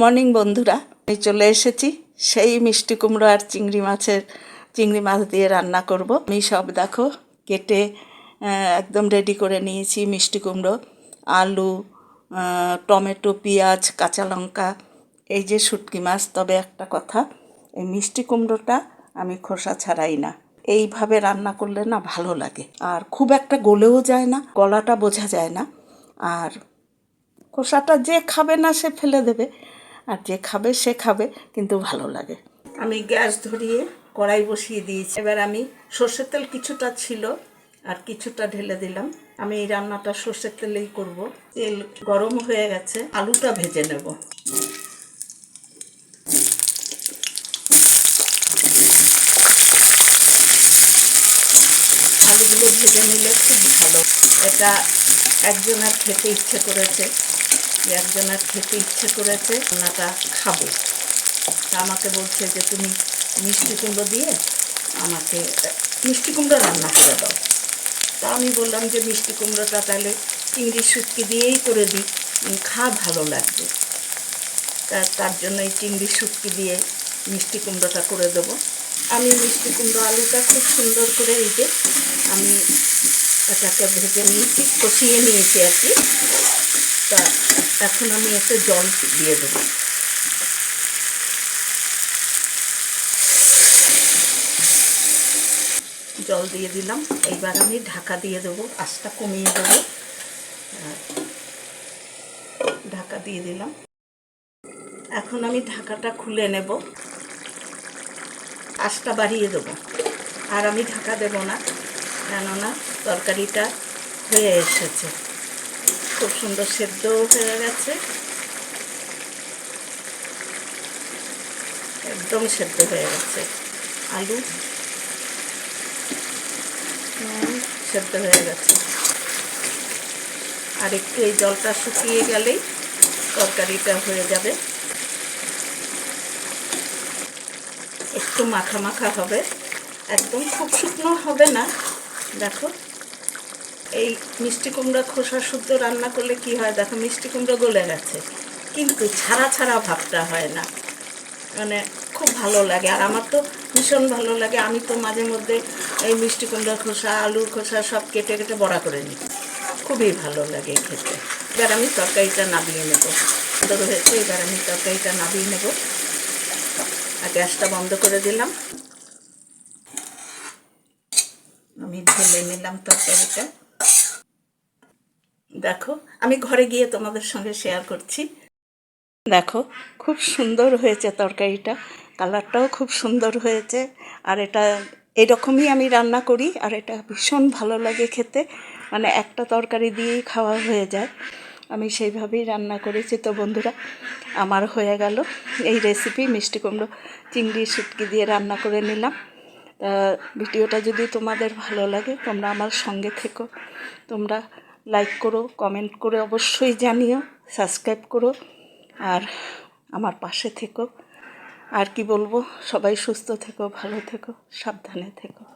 Morning বন্ধুরা। আমি চলে এসেছি সেই মিষ্টি কুমড়ো আর চিংড়ি মাছের, চিংড়ি মাছ দিয়ে রান্না করব। আমি সব দেখো, কেটে একদম রেডি করে নিয়েছি মিষ্টি কুমড়ো, আলু টমেটো, পেঁয়াজ, কাঁচা লঙ্কা, এই যে শুটকি মাছ। তবে একটা কথা, এই মিষ্টি কুমড়োটা আমি খোসা ছাড়াই না। এইভাবে রান্না করলে না ভালো লাগে। আর খুব একটা গলেও যায় না, গলাটা বোঝা যায় না। আর খোসাটা যে খাবে না সে ফেলে দেবে। আর যে খাবে, সে খাবে, কিন্তু ভালো লাগে। আমি গ্যাস ধরিয়ে কড়াই বসিয়ে দিয়েছি। এবার আমি সর্ষের তেল কিছুটা ছিল আর কিছুটা ঢেলে দিলাম। আমি এই রান্নাটা সর্ষের তেলেই করব। তেল গরম হয়ে গেছে, আলুটা ভেজে নেব। আলুগুলো ভেজে নিলে খুব ভালো। এটা একজনের খেতে ইচ্ছে করেছে। একজনের খেতে ইচ্ছে করেছে রান্নাটা খাব। তা আমাকে বলছে যে, তুমি মিষ্টি কুমড়ো দিয়ে আমাকে, মিষ্টি কুমড়ো রান্না করে দাও। তা আমি বললাম যে, মিষ্টি কুমড়োটা তাহলে চিংড়ি শুটকি দিয়েই করে দিই খা, ভালো লাগবে। তা তার জন্য এই চিংড়ি শুটকি দিয়ে মিষ্টি কুমড়োটা করে দেবো। আমি মিষ্টি কুমড়ো আলুটা খুব সুন্দর করে এই যে, আমি এটাকে ভেজে নিয়েছি, কষিয়ে নিয়েছি আর কি। তা এখন আমি একটু জল দিয়ে দেবো। জল দিয়ে দিলাম। এইবার আমি ঢাকা দিয়ে দেবো, আঁচটা কমিয়ে দেবো। ঢাকা দিয়ে দিলাম। এখন আমি ঢাকাটা খুলে নেব। আঁচটা বাড়িয়ে দেবো। আর আমি ঢাকা দেব না, কেননা তরকারিটা হয়ে এসেছে। খুব সুন্দর সেদ্ধও হয়ে গেছে। একদম সেদ্ধ হয়ে গেছে। আলু। সেদ্ধ হয়ে গেছে। আর একটু এই জলটা শুকিয়ে গেলেই তরকারিটা হয়ে যাবে। একটু মাখা মাখা হবে। একদম খুব শুকনো হবে না। দেখো। এই মিষ্টি কুমড়া খোসা শুদ্ধ রান্না করলে কি হয়? দেখো, মিষ্টি কুমড়ো গলে গেছে। কিন্তু ছাড়া ছাড়া ভাবটা হয় না। মানে খুব ভালো লাগে। আর আমার তো ভীষণ ভালো লাগে। আমি তো মাঝে মধ্যে এই মিষ্টি কুমড়া খোসা, আলুর খোসা সব কেটে কেটে বড়া করে নিই। খুবই ভালো লাগে খেতে। এবার আমি তরকারিটা নামিয়ে নেব। সুন্দর হয়েছে এবার আমি তরকারিটা নামিয়ে নেব। আর গ্যাসটা বন্ধ করে দিলাম। আমি ঢেলে নিলাম তরকারিটা। দেখো, আমি ঘরে গিয়ে তোমাদের সঙ্গে শেয়ার করছি। দেখো, খুব সুন্দর হয়েছে তরকারিটা, কালারটাও খুব সুন্দর হয়েছে, আর এটা এরকমই আমি রান্না করি, আর এটা ভীষণ ভালো লাগে খেতে মানে একটা তরকারি দিয়েই খাওয়া হয়ে যায়। আমি সেইভাবেই রান্না করেছি তো বন্ধুরা, আমার হয়ে গেল। এই রেসিপি মিষ্টি কুমড়ো, চিংড়ি, শুটকি দিয়ে রান্না করে নিলাম। ভিডিওটা যদি তোমাদের ভালো লাগে, তোমরা আমার সঙ্গে থেকো। তোমরা লাইক করো কমেন্ট করে অবশ্যই জানিও সাবস্ক্রাইব করো, আর আমার পাশে থেকো। আর কি বলব, সবাই সুস্থ থেকো, ভালো থেকো, সাবধানে থেকো।